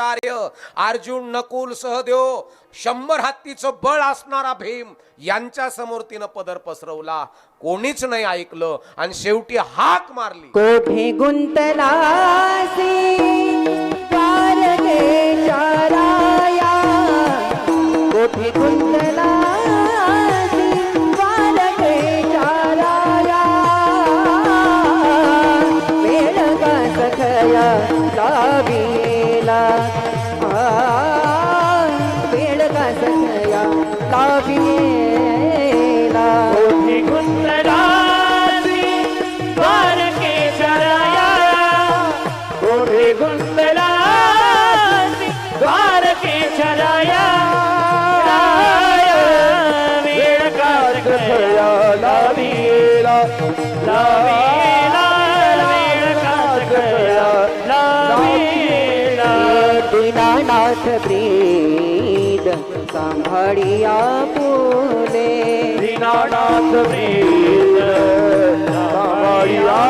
कार्य. अर्जुन नकुल सहदेव शंभर हत्तीचं बळ असणारा भीम यांच्या समोर तिनं पदर पसरवला. कोणीच नाही ऐकलं आणि शेवटी हाक मारली. कोठे गुंतला कोठे गुंत सखया लावीला आ, वेळ का सखया लावीला कोठी गुंतलासी द्वारके चराया कोठी गुंतलासी द्वारके चराया वेळ का सखया लावीला लावीला दीनानाथ ब्रीद सांभाळिया फुले. दीनानाथ प्रीत सांभाळिया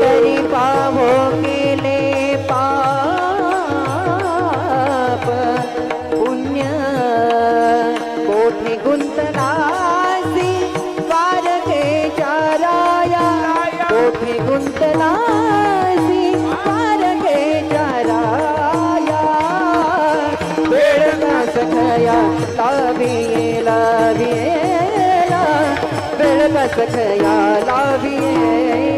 तरी पाहो केले पाप. पुण्य कोठी गुंतनासी वारके चाराया कोठी गुंतनासी सखया लाविये बेळ वेळ का सखया लाविये